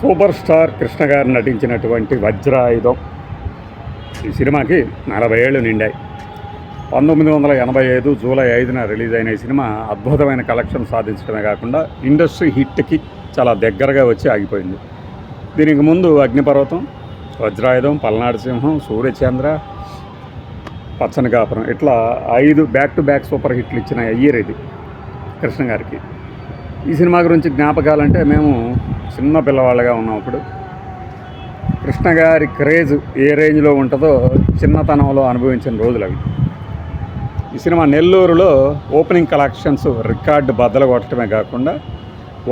Super star Krishna గారు నటించినటువంటి వజ్రాయుధం. ఈ సినిమాకి నలభై ఏళ్ళు నిండాయి. పంతొమ్మిది వందల ఎనభై ఐదు జూలై ఐదున రిలీజ్ అయిన ఈ సినిమా అద్భుతమైన కలెక్షన్ సాధించడమే కాకుండా ఇండస్ట్రీ హిట్కి చాలా దగ్గరగా వచ్చి ఆగిపోయింది. దీనికి ముందు అగ్నిపర్వతం వజ్రాయుధం పల్నాడు సింహం సూర్యచంద్ర పచ్చని కాపురం ఇట్లా ఐదు బ్యాక్ టు బ్యాక్ సూపర్ హిట్లు ఇచ్చిన ఇయర్ ఇది కృష్ణ గారికి. ఈ సినిమా గురించి జ్ఞాపకాలంటే మేము చిన్న పిల్లవాళ్ళగా ఉన్నప్పుడు కృష్ణ గారి క్రేజ్ ఏ రేంజ్లో ఉంటుందో చిన్నతనంలో అనుభవించిన రోజులు అవి. ఈ సినిమా నెల్లూరులో ఓపెనింగ్ కలెక్షన్స్ రికార్డు బద్దలు కొట్టడమే కాకుండా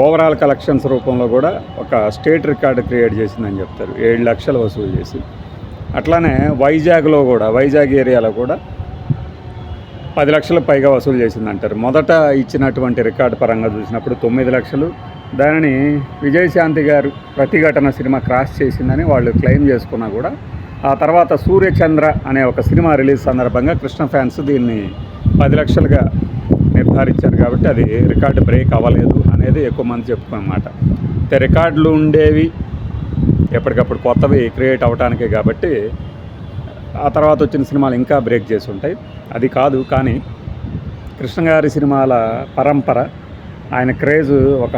ఓవరాల్ కలెక్షన్స్ రూపంలో కూడా ఒక స్టేట్ రికార్డు క్రియేట్ చేసిందని చెప్తారు. ఏడు లక్షలు వసూలు చేసి అట్లానే వైజాగ్లో కూడా వైజాగ్ ఏరియాలో కూడా పది లక్షల పైగా వసూలు చేసింది అంటారు మొదట ఇచ్చినటువంటి రికార్డు పరంగా చూసినప్పుడు తొమ్మిది లక్షలు దానిని విజయశాంతి గారు ప్రతిఘటన సినిమా క్రాస్ చేసిందని వాళ్ళు క్లెయిమ్ చేసుకున్నా కూడా ఆ తర్వాత సూర్యచంద్ర అనే ఒక సినిమా రిలీజ్ సందర్భంగా కృష్ణ ఫ్యాన్స్ దీన్ని పది లక్షలుగా నిర్ధారించారు కాబట్టి అది రికార్డు బ్రేక్ అవ్వలేదు అనేది ఎక్కువ మంది చెప్పుకున్నమాట అయితే రికార్డులు ఉండేవి ఎప్పటికప్పుడు కొత్తవి క్రియేట్ అవ్వటానికే కాబట్టి ఆ తర్వాత వచ్చిన సినిమాలు ఇంకా బ్రేక్ చేసి ఉంటాయి. అది కాదు కానీ కృష్ణ గారి సినిమాల పరంపర ఆయన క్రేజ్ ఒక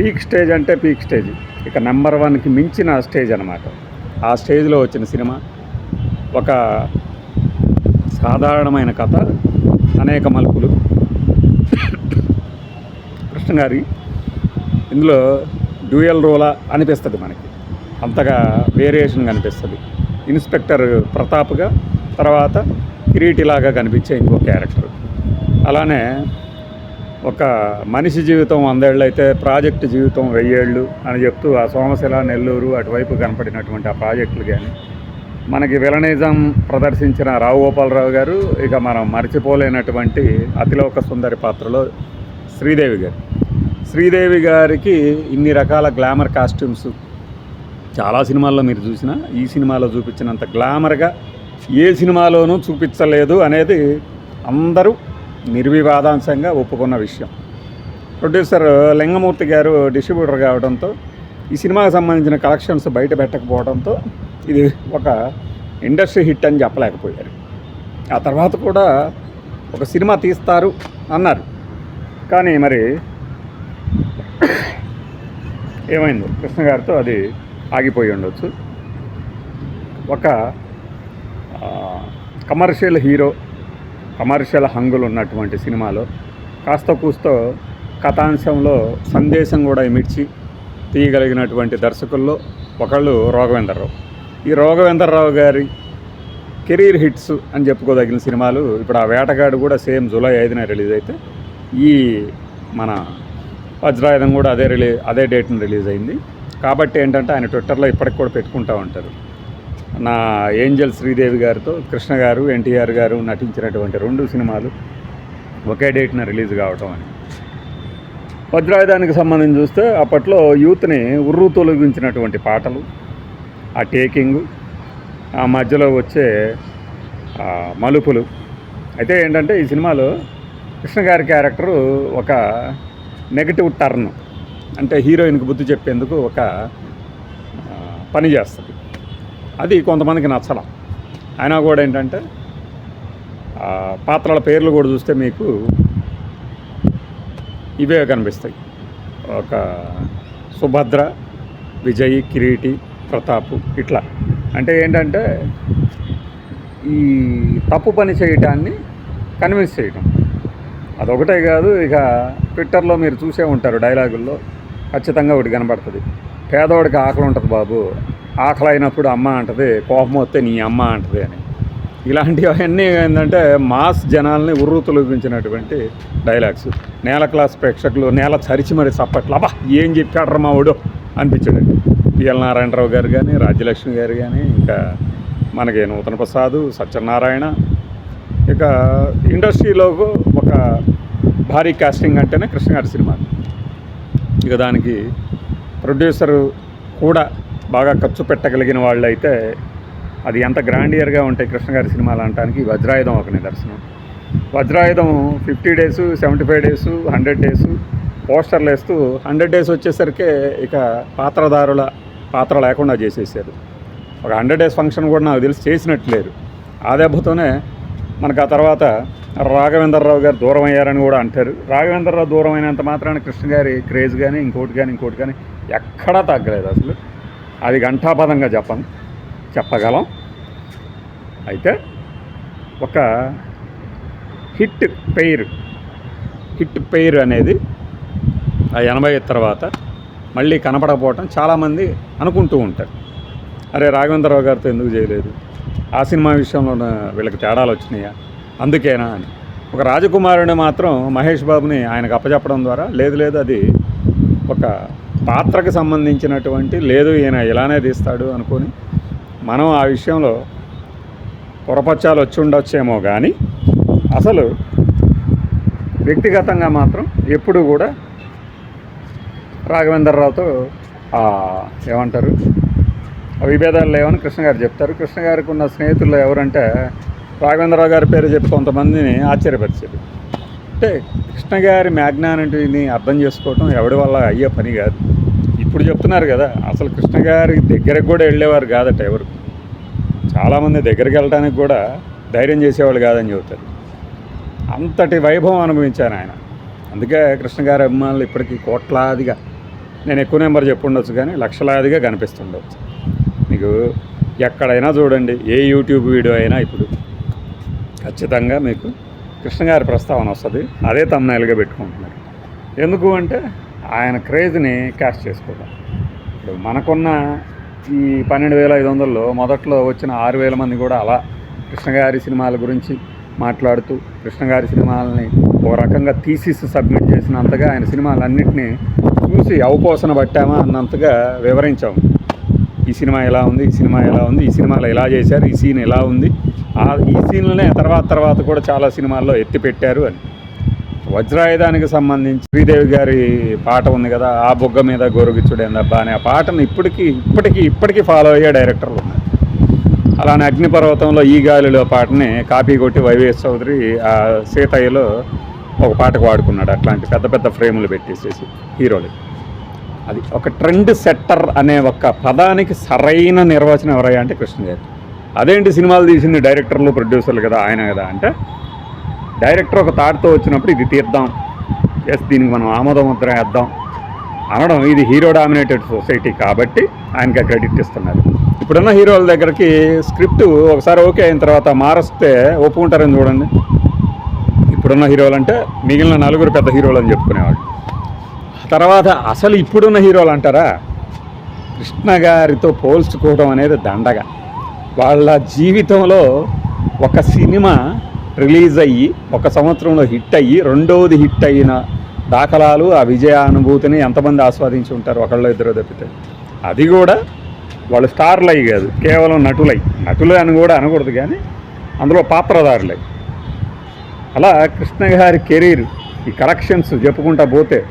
పీక్ స్టేజ్ అంటే పీక్ స్టేజ్. ఇక నెంబర్ వన్కి మించిన స్టేజ్ అనమాట ఆ స్టేజ్లో వచ్చిన సినిమా ఒక సాధారణమైన కథ అనేక మలుపులు. కృష్ణ గారి ఇందులో డ్యూయల్ రోలా అనిపిస్తుంది మనకి. అంతగా వేరియేషన్ కనిపిస్తుంది. ఇన్స్పెక్టర్ ప్రతాప్గా తర్వాత కిరీటిలాగా కనిపించే ఇంకో క్యారెక్టర్. అలానే ఒక మనిషి జీవితం వందేళ్ళు అయితే ప్రాజెక్టు జీవితం వెయ్యేళ్ళు అని చెప్తూ ఆ సోమశిల నెల్లూరు అటువైపు కనపడినటువంటి ఆ ప్రాజెక్టులు కానీ మనకి విలనిజం ప్రదర్శించిన రావు గోపాలరావు గారు ఇక మనం మర్చిపోలేనటువంటి అతిలోక సుందరి పాత్రలో శ్రీదేవి గారు. శ్రీదేవి గారికి ఇన్ని రకాల గ్లామర్ కాస్ట్యూమ్స్ చాలా సినిమాల్లో మీరు చూసినా ఈ సినిమాలో చూపించినంత గ్లామర్గా ఏ సినిమాలోనూ చూపించలేదు అనేది అందరూ నిర్వివాదాంశంగా ఒప్పుకున్న విషయం. ప్రొడ్యూసర్ లింగమూర్తి గారు డిస్ట్రిబ్యూటర్ కావడంతో ఈ సినిమాకి సంబంధించిన కలెక్షన్స్ బయట పెట్టకపోవడంతో ఇది ఒక ఇండస్ట్రీ హిట్ అని చెప్పలేకపోయారు. ఆ తర్వాత కూడా ఒక సినిమా తీస్తారు అన్నారు. కానీ మరి ఏమైంది? కృష్ణ గారితో అది ఆగిపోయి ఉండొచ్చు. ఒక కమర్షియల్ హీరో కమర్షియల్ హంగులు ఉన్నటువంటి సినిమాలో కాస్త కూస్తో కథాంశంలో సందేశం కూడా ఇమిడ్చి తీయగలిగినటువంటి దర్శకుల్లో ఒకళ్ళు రాఘవేంద్రరావు ఈ రాఘవేంద్రరావు గారి కెరీర్ హిట్స్ అని చెప్పుకోదగిన సినిమాలు ఇప్పుడు ఆ వేటగాడు కూడా సేమ్ జూలై ఐదున రిలీజ్ అయితే ఈ మన వజ్రాయుధం కూడా అదే రిలీజ్ అదే డేట్ని రిలీజ్ అయింది. కాబట్టి ఏంటంటే ఆయన ట్విట్టర్లో ఇప్పటికి కూడా పెట్టుకుంటూ ఉంటారు. నా ఏంజల్ శ్రీదేవి గారితో కృష్ణ గారు ఎన్టీఆర్ గారు నటించినటువంటి రెండు సినిమాలు ఒకే డేట్న రిలీజ్ కావటం అని. వజ్రాయుధానికి సంబంధించి చూస్తే అప్పట్లో యూత్ని ఉర్రు తొలగించినటువంటి పాటలు ఆ టేకింగ్ ఆ మధ్యలో వచ్చే మలుపులు. అయితే ఏంటంటే ఈ సినిమాలో కృష్ణ గారి క్యారెక్టరు ఒక నెగటివ్ టర్న్ అంటే హీరోయిన్కి బుద్ధి చెప్పేందుకు ఒక పని చేస్తుంది. అది కొంతమందికి నచ్చడం. అయినా కూడా ఏంటంటే పాత్రల పేర్లు కూడా చూస్తే మీకు ఇవే కనిపిస్తాయి. ఒక సుభద్ర విజయ్ కిరీటి ప్రతాప్ ఇట్లా. అంటే ఏంటంటే ఈ తప్పు పని చేయటాన్ని కన్విన్స్ చేయటం. అదొకటే కాదు ఇక ట్విట్టర్లో మీరు చూసే ఉంటారు డైలాగుల్లో ఖచ్చితంగా ఒకటి కనబడుతుంది. పేదవాడికి ఆకలి ఉంటుంది బాబు. ఆకలి అయినప్పుడు అమ్మ అంటది కోపం వస్తే నీ అమ్మ అంటది అని. ఇలాంటివన్నీ ఏంటంటే మాస్ జనాల్ని ఉర్రుతులుగించినటువంటి డైలాగ్స్ నేల క్లాస్ ప్రేక్షకులు నేల చరిచి మరి చప్పట్లు అబ్బా ఏం చెప్పాడు మా వాడు అనిపించాడు పిఎల్ నారాయణరావు గారు కానీ రాజ్యలక్ష్మి గారు కానీ ఇంకా మనకి నూతన ప్రసాద్ సత్యనారాయణ. ఇక ఇండస్ట్రీలో ఒక భారీ కాస్టింగ్ అంటేనే కృష్ణ గారి సినిమా. ఇక దానికి ప్రొడ్యూసరు కూడా బాగా ఖర్చు పెట్టగలిగిన వాళ్ళు అయితే అది ఎంత గ్రాండియర్గా ఉంటాయి కృష్ణగారి సినిమాలు అనడానికి వజ్రాయుధం ఒక నిదర్శనం. Vajrayudham fifty days seventy five days hundred days పోస్టర్లు వేస్తూ హండ్రెడ్ డేస్ వచ్చేసరికి ఇక పాత్రదారుల పాత్ర లేకుండా చేసేసారు. ఒక హండ్రెడ్ డేస్ ఫంక్షన్ కూడా నాకు తెలిసి చేసినట్లేరు. ఆ దెబ్బతోనే మనకు ఆ తర్వాత రాఘవేంద్రరావు గారు దూరం అయ్యారని కూడా అంటారు. రాఘవేంద్రరావు దూరం అయినంత మాత్రాన కృష్ణ గారి క్రేజ్ కానీ ఇంకోటి కానీ ఇంకోటి కానీ ఎక్కడా తగ్గలేదు అసలు. అది ఘంటాపదంగా చెప్పను చెప్పగలం. అయితే ఒక హిట్ పెయిర్ హిట్ పెయిర్ అనేది ఆ ఎనభై తర్వాత మళ్ళీ కనపడకపోవటం చాలామంది అనుకుంటూ ఉంటారు. అరే రాఘవేంద్రరావు గారితో ఎందుకు చేయలేదు? ఆ సినిమా విషయంలో వీళ్ళకి తేడాలు వచ్చినాయా? అందుకేనా అని. ఒక రాజకుమారుని మాత్రం మహేష్ బాబుని ఆయనకు అప్పచెప్పడం ద్వారా లేదు లేదు అది ఒక పాత్రకు సంబంధించినటువంటి లేదు ఈయన ఇలానే తీస్తాడు అనుకొని మనం ఆ విషయంలో పొరపచ్చాలు వచ్చి ఉండొచ్చేమో కానీ అసలు వ్యక్తిగతంగా మాత్రం ఎప్పుడు కూడా రాఘవేంద్రరావుతో ఏమంటారు? విభేదాలు లేవని కృష్ణ గారు చెప్తారు. కృష్ణ గారికి ఉన్న స్నేహితుల్లో ఎవరంటే రాఘవేంద్రరావు గారి పేరు చెప్పి కొంతమందిని ఆశ్చర్యపరిచారు అంటే కృష్ణ గారి మ్యాగ్నానిటీని అర్థం చేసుకోవటం ఎవడి వల్ల అయ్యే పని కాదు. ఇప్పుడు చెప్తున్నారు కదా అసలు కృష్ణ గారి దగ్గరకు కూడా వెళ్ళేవారు కాదట ఎవరు. చాలామంది దగ్గరికి వెళ్ళడానికి కూడా ధైర్యం చేసేవాళ్ళు కాదని చెబుతారు. అంతటి వైభవం అనుభవించాను ఆయన. అందుకే కృష్ణ గారి అభిమానులు ఇప్పటికీ కోట్లాదిగా నేను ఎక్కువ నెంబర్ చెప్పుండొచ్చు కానీ లక్షలాదిగా కనిపిస్తుండవచ్చు మీకు ఎక్కడైనా చూడండి ఏ యూట్యూబ్ వీడియో అయినా ఇప్పుడు. ఖచ్చితంగా మీకు కృష్ణగారి ప్రస్తావన వస్తుంది. అదే తమ్నాయిలుగా పెట్టుకుంటున్నారు. ఎందుకు అంటే ఆయన క్రేజ్ని క్యాష్ చేసుకోవడం. ఇప్పుడు మనకున్న ఈ పన్నెండు వేల ఐదు వందల్లో మొదట్లో వచ్చిన ఆరు వేల మంది కూడా అలా కృష్ణగారి సినిమాల గురించి మాట్లాడుతూ కృష్ణగారి సినిమాలని ఒక రకంగా థీసిస్ సబ్మిట్ చేసినంతగా ఆయన సినిమాలన్నింటినీ చూసి అవపోసన పట్టామా అన్నంతగా వివరించాము ఈ సినిమా ఎలా ఉంది ఈ సినిమా ఎలా ఉంది ఈ సినిమాలో ఎలా చేశారు ఈ సీన్ ఎలా ఉంది? ఆ ఈ సీన్లనే తర్వాత తర్వాత కూడా చాలా సినిమాల్లో ఎత్తి పెట్టారు అని. వజ్రాయుధానికి సంబంధించి శ్రీదేవి గారి పాట ఉంది కదా ఆ బొగ్గ మీద గోరుగిచ్చుడేందబ్బా అనే ఆ పాటను ఇప్పటికీ ఇప్పటికీ ఇప్పటికీ ఫాలో అయ్యే డైరెక్టర్లు ఉన్నారు. అలానే అగ్నిపర్వతంలో ఈ గాలిలో పాటని కాపీ కొట్టి వైవిఎస్ చౌదరి ఆ సీతయ్యలో ఒక పాటకు వాడుకున్నాడు. అట్లాంటి పెద్ద పెద్ద ఫ్రేములు పెట్టేసేసి హీరోలు అది ఒక ట్రెండ్ సెట్టర్ అనే ఒక పదానికి సరైన నిర్వచనం ఎవరయ్యా అంటే కృష్ణ గారు అదేంటి సినిమాలు తీసింది డైరెక్టర్లు ప్రొడ్యూసర్లు కదా ఆయన కదా అంటే డైరెక్టర్ ఒక థాట్తో వచ్చినప్పుడు ఇది తీద్దాం. ఎస్ దీనికి మనం ఆమోద ముద్ర వేద్దాం. అనడం ఇది హీరో డామినేటెడ్ సొసైటీ కాబట్టి ఆయనకి క్రెడిట్ ఇస్తున్నారు. ఇప్పుడున్న హీరోల దగ్గరికి స్క్రిప్ట్ ఒకసారి ఓకే అయిన తర్వాత మారస్తే ఒప్పుకుంటారని చూడండి. ఇప్పుడున్న హీరోలు అంటే మిగిలిన నలుగురు పెద్ద హీరోలు అని చెప్పుకునేవాడు తర్వాత అసలు ఇప్పుడున్న హీరోలు అంటారా? కృష్ణ గారితో పోల్చుకోవడం అనేది దండగ. వాళ్ళ జీవితంలో ఒక సినిమా రిలీజ్ అయ్యి ఒక సంవత్సరంలో హిట్ అయ్యి రెండవది హిట్ అయిన దాఖలాలు ఆ విజయ అనుభూతిని ఎంతమంది ఆస్వాదించి ఉంటారు ఒకళ్ళు ఇద్దరు తప్పితే? అది కూడా వాళ్ళు స్టార్లు అయ్యి కాదు కేవలం నటులై. నటులు అని కూడా అనకూడదు కానీ అందులో పాత్రధారులై. అలా కృష్ణ గారి కెరీర్ ఈ కలెక్షన్స్ చెప్పుకుంటా పోతే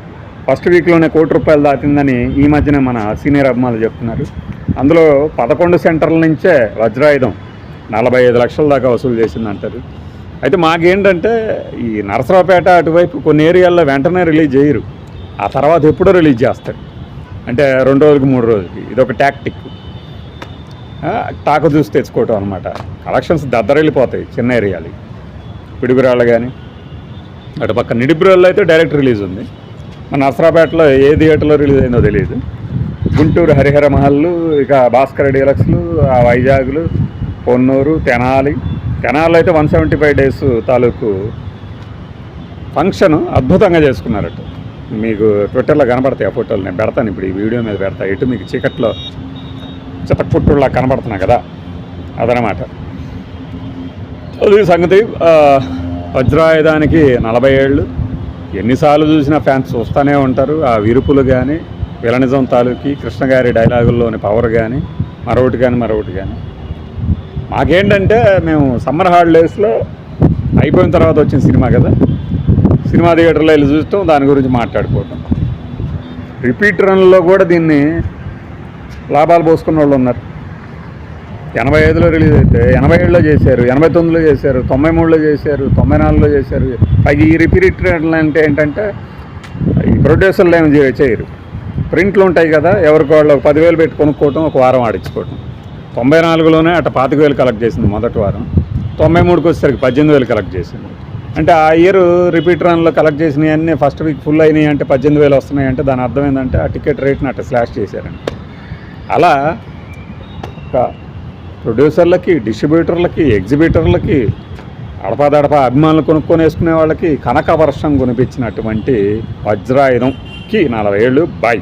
ఫస్ట్ వీక్లోనే కోటి రూపాయలు దాటిందని ఈ మధ్యన మన సీనియర్ అభిమానులు చెప్తున్నారు. అందులో పదకొండు సెంటర్ల నుంచే వజ్రాయుధం నలభై ఐదు లక్షల దాకా వసూలు చేసింది అంటారు అయితే మాకేంటంటే ఈ నరసరావుపేట అటువైపు కొన్ని ఏరియాల్లో వెంటనే రిలీజ్ చేయరు. ఆ తర్వాత ఎప్పుడో రిలీజ్ చేస్తారు. అంటే రెండు రోజులకి మూడు రోజులకి. ఇది ఒక టాక్టిక్ టాకు చూసి తెచ్చుకోవటం అనమాట కలెక్షన్స్ దద్దరెళ్ళిపోతాయి చిన్న ఏరియాలు పిడుగురాళ్ళు కానీ అటు పక్క నిడిబ్రోళ్ళు అయితే డైరెక్ట్ రిలీజ్ ఉంది. మన అసరాపేటలో ఏ థియేటర్లో రిలీజ్ అయిందో తెలియదు గుంటూరు హరిహర మహల్లు ఇక భాస్కర్ డీలక్స్లు ఆ వైజాగ్లు పొన్నూరు తెనాలి. తెనాలి అయితే వన్ సెవెంటీ ఫైవ్ డేస్ తాలూకు ఫంక్షన్ అద్భుతంగా చేసుకున్నారట. మీకు ట్విట్టర్లో కనబడతాయి ఆ ఫోటోలు. నేను పెడతాను ఇప్పుడు ఈ వీడియో మీద పెడతా. ఇటు మీకు చీకట్లో చితపుట్టులా కనబడుతున్నా కదా అదనమాట. అది సంగతి వజ్రాయుధానికి నలభై ఏళ్ళు. ఎన్నిసార్లు చూసినా ఫ్యాన్స్ చూస్తూనే ఉంటారు. ఆ విరుపులు కానీ విలనిజం తాలూకి కృష్ణగారి డైలాగుల్లోని పవర్ కానీ మరొకటి కానీ మరొకటి కానీ మాకేంటంటే మేము సమ్మర్ హాలిడేస్లో అయిపోయిన తర్వాత వచ్చిన సినిమా కదా. సినిమా థియేటర్లో వెళ్ళి చూస్తాం దాని గురించి మాట్లాడుకోవటం. రిపీట్ రన్లో కూడా దీన్ని లాభాలు పోసుకున్న వాళ్ళు ఉన్నారు. ఎనభై ఐదులో రిలీజ్ అయితే ఎనభై ఏడులో చేశారు ఎనభై తొమ్మిదిలో చేశారు తొంభై మూడులో చేశారు తొంభై నాలుగులో చేశారు. పైగా ఈ రిపీట్ అంటే ఏంటంటే ఈ ప్రొడ్యూసర్లు ఏమి చేయరు. ప్రింట్లు ఉంటాయి కదా ఎవరికి వాళ్ళు ఒక పదివేలు పెట్టి కొనుక్కోవటం ఒక వారం ఆడించుకోవటం. తొంభై నాలుగులోనే అట్ట పాతిక వేలు కలెక్ట్ చేసింది మొదటి వారం. తొంభై మూడుకి వచ్చేసరికి పద్దెనిమిది వేలు కలెక్ట్ చేసింది. అంటే ఆ ఇయర్ రిపీట్ రన్లో కలెక్ట్ చేసినవి అన్నీ ఫస్ట్ వీక్ ఫుల్ అయినాయి అంటే పద్దెనిమిది వేలు వస్తున్నాయి అంటే దాని అర్థం ఏంటంటే ఆ టికెట్ రేట్ని అట్ట స్లాష్ చేశారండి. అలా ఒక ప్రొడ్యూసర్లకి డిస్ట్రిబ్యూటర్లకి ఎగ్జిబిటర్లకి అడపాదడప అభిమానులు కొనుక్కొని వేసుకునే వాళ్ళకి కనక వర్షం కొనిపించినటువంటి వజ్రాయుధంకి నలభై ఏళ్ళు. బాయ్